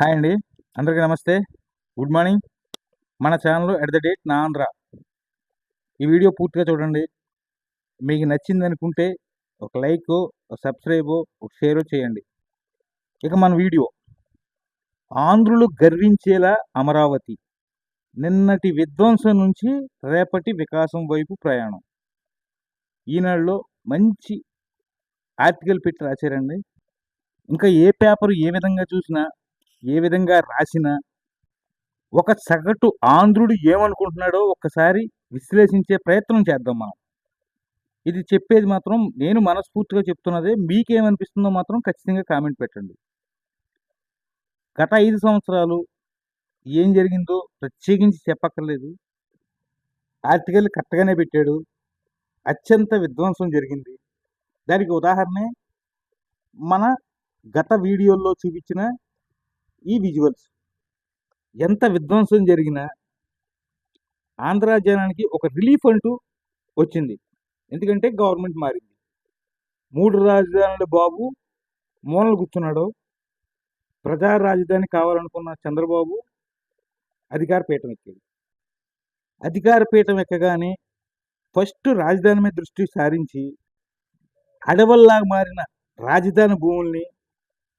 Hi అండి. అందరికీ నమస్తే. Good morning. మన ఛానల్ ఎట్ ద డేట్ నా ఆంధ్ర. ఈ వీడియో పూర్తిగా చూడండి. మీకు నచ్చింది అనుకుంటే ఒక లైక్ ఒక సబ్స్క్రైబ్ ఒక షేర్ చేయండి. ఇక మన వీడియో. ఆంధ్రులు గర్వించేలా అమరావతి. నిన్నటి విధ్వంసం నుంచి రేపటి వికాసం వైపు ప్రయాణం. ఈనాడులో మంచి ఆర్టికల్ పెట్టి రాశారండి. ఇంకా ఏ పేపర్ ఏ విధంగా చూసినా ఏ విధంగా రాసినా ఒక సగటు ఆంధ్రుడు ఏమనుకుంటున్నాడో ఒక్కసారి విశ్లేషించే ప్రయత్నం చేద్దాం మనం. ఇది చెప్పేది మాత్రం నేను మనస్ఫూర్తిగా చెప్తున్నదే మీకేమనిపిస్తుందో మాత్రం ఖచ్చితంగా కామెంట్ పెట్టండి. గత ఐదు సంవత్సరాలు ఏం జరిగిందో ప్రత్యేకించి చెప్పక్కర్లేదు. ఆర్టికల్ కరెక్ట్గానే పెట్టాడు. అత్యంత విధ్వంసం జరిగింది. దానికి ఉదాహరణే మన గత వీడియోల్లో చూపించిన ఈ విజువల్స్ ఎంత విధ్వంసం జరిగినా ఆంధ్ర జనానికి ఒక రిలీఫ్ అంటూ వచ్చింది. ఎందుకంటే గవర్నమెంట్ మారింది. మూడు రాజధానుల బాబు మూలలు కూర్చున్నాడు. ప్రజా రాజధాని కావాలనుకున్న చంద్రబాబు అధికార పీఠం ఎక్కాడు. అధికార పీఠం ఎక్కగానే ఫస్ట్ రాజధాని మీద దృష్టి సారించి అడవల్లా మారిన రాజధాని భూముల్ని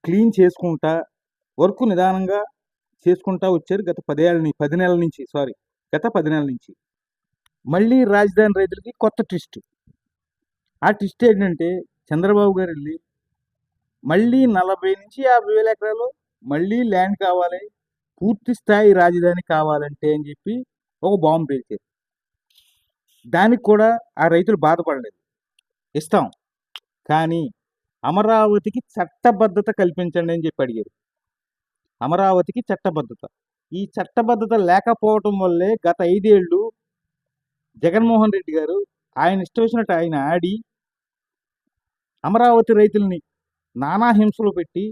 క్లీన్ చేసుకుంటా వర్క్ నిదానంగా చేసుకుంటా వచ్చారు గత పదేళ్ళ నుంచి పది నెలల నుంచి సారీ గత పది నెలల నుంచి. మళ్ళీ రాజధాని రైతులకి కొత్త ట్విస్ట్. ఆ ట్విస్ట్ ఏంటంటే చంద్రబాబు గారు వెళ్ళి మళ్ళీ నలభై నుంచి యాభై వేల ఎకరాలు మళ్ళీ ల్యాండ్ కావాలి పూర్తి స్థాయి రాజధాని కావాలంటే అని చెప్పి ఒక బాంబు పేల్చారు. దానికి కూడా ఆ రైతులు బాధపడలేదు. ఇస్తాం. కానీ అమరావతికి చట్టబద్ధత కల్పించండి అని చెప్పి అడిగారు. అమరావతికి చట్టబద్ధత. ఈ చట్టబద్ధత లేకపోవటం వల్లే గత ఐదేళ్ళు జగన్మోహన్ రెడ్డి గారు ఆయన ఇష్టం వచ్చినట్టు ఆయన ఆడి అమరావతి రైతుల్ని నానా హింసలు పెట్టి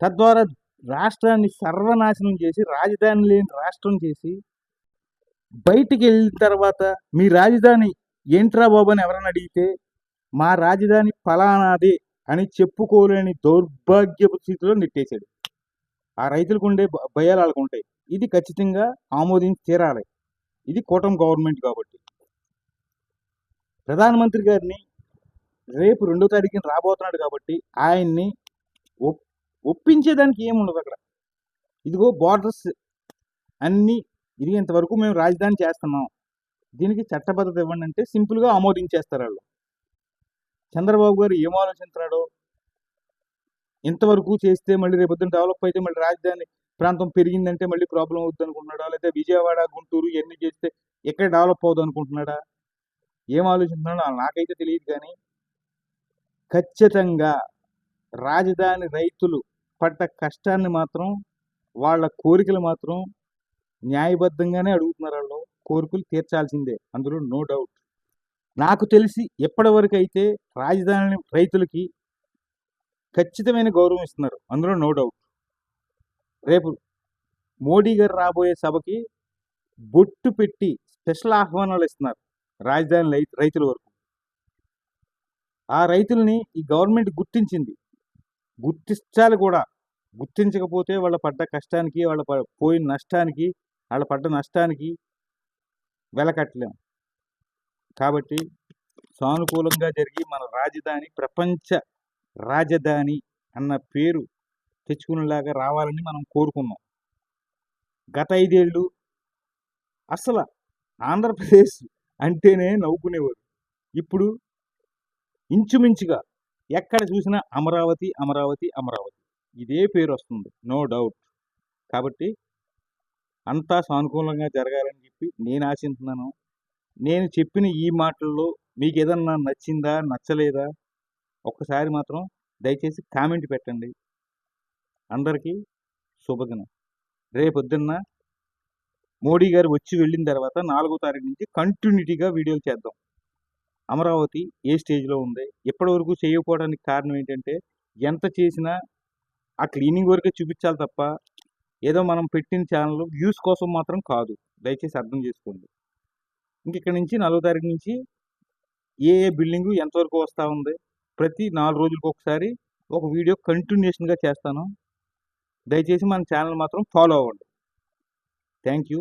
తద్వారా రాష్ట్రాన్ని సర్వనాశనం చేసి రాజధాని లేని రాష్ట్రం చేసి బయటికి వెళ్ళిన తర్వాత మీ రాజధాని ఏంట్రా బాబు అని ఎవరైనా అడిగితే మా రాజధాని ఫలానాది అని చెప్పుకోలేని దౌర్భాగ్యపు స్థితిలో నెట్టేశాడు. ఆ రైతులకు ఉండే భయాలు వాళ్ళకు ఉంటాయి ఇది ఖచ్చితంగా ఆమోదించి తీరాలి. ఇది కూటమి గవర్నమెంట్ కాబట్టి. ప్రధానమంత్రి గారిని రేపు రెండో తారీఖున రాబోతున్నాడు కాబట్టి ఆయన్ని ఒప్- ఒప్పించేదానికి ఏముండదు అక్కడ. ఇదిగో బార్డర్స్ అన్నీ ఇది ఇంతవరకు మేము రాజధాని చేస్తున్నాం. దీనికి చట్టబద్ధత ఇవ్వండి అంటే సింపుల్గా ఆమోదించేస్తారు వాళ్ళు. చంద్రబాబు గారు ఏం ఆలోచించాడో? ఇంతవరకు చేస్తే మళ్ళీ రేపొద్దున డెవలప్ అయితే మళ్ళీ రాజధాని ప్రాంతం పెరిగిందంటే మళ్ళీ ప్రాబ్లం అవుద్ది అనుకుంటున్నాడా? లేదా విజయవాడ గుంటూరు ఇవన్నీ చేస్తే ఎక్కడ డెవలప్ అవుద్ది అనుకుంటున్నాడా? ఏం ఆలోచిస్తున్నాడో నాకైతే తెలియదు కానీ ఖచ్చితంగా రాజధాని రైతులు పడ్డ కష్టాన్ని మాత్రం వాళ్ళ కోరికలు మాత్రం న్యాయబద్ధంగానే అడుగుతున్నారు వాళ్ళు. కోరికలు తీర్చాల్సిందే. అందులో నో డౌట్ నాకు తెలిసి ఎప్పటివరకు అయితే రాజధాని రైతులకి ఖచ్చితమైన గౌరవం ఇస్తున్నారు. అందులో నో డౌట్. రేపు మోడీ గారు రాబోయే సభకి బొట్టు పెట్టి స్పెషల్ ఆహ్వానాలు ఇస్తున్నారు రాజధాని రై- రైతుల వరకు. ఆ రైతుల్ని ఈ గవర్నమెంట్ గుర్తించింది. గుర్తించాలి కూడా. గుర్తించకపోతే వాళ్ళ పడ్డ కష్టానికి వాళ్ళ ప- పోయిన నష్టానికి వాళ్ళ పడ్డ నష్టానికి వెలకట్టలేం. కాబట్టి సానుకూలంగా జరిగి మన రాజధాని ప్రపంచ రాజధాని అన్న పేరు తెచ్చుకునేలాగా రావాలని మనం కోరుకున్నాం. గత ఐదేళ్ళు అసలు ఆంధ్రప్రదేశ్ అంటేనే నవ్వుకునేవారు. ఇప్పుడు ఇంచుమించుగా ఎక్కడ చూసినా అమరావతి అమరావతి అమరావతి. ఇదే పేరు వస్తుంది నో డౌట్. కాబట్టి అంతా సానుకూలంగా జరగాలని చెప్పి నేను ఆశిస్తున్నాను నేను చెప్పిన ఈ మాటల్లో మీకు ఏదన్నా నచ్చిందా నచ్చలేదా? ఒక్కసారి మాత్రం దయచేసి కామెంట్ పెట్టండి. అందరికీ శుభదినం. రేపొద్దున్న మోడీ గారు వచ్చి వెళ్ళిన తర్వాత నాలుగో తారీఖు నుంచి కంటిన్యూటీగా వీడియోలు చేద్దాం. అమరావతి ఏ స్టేజ్లో ఉంది? ఇప్పటివరకు చేయకపోవడానికి కారణం ఏంటంటే ఎంత చేసినా ఆ క్లీనింగ్ వరకే చూపించాలి తప్ప ఏదో మనం పెట్టిన ఛానల్ వ్యూస్ కోసం మాత్రం కాదు. దయచేసి అర్థం చేసుకోండి. ఇంక ఇక్కడ నుంచి నాలుగో తారీఖు నుంచి ఏ ఏ బిల్డింగు ఎంతవరకు వస్తూ ఉంది? ప్రతి నాలుగు రోజులకు ఒకసారి ఒక వీడియో కంటిన్యూషన్గా చేస్తాను. దయచేసి మన ఛానల్ మాత్రం ఫాలో అవ్వండి. Thank you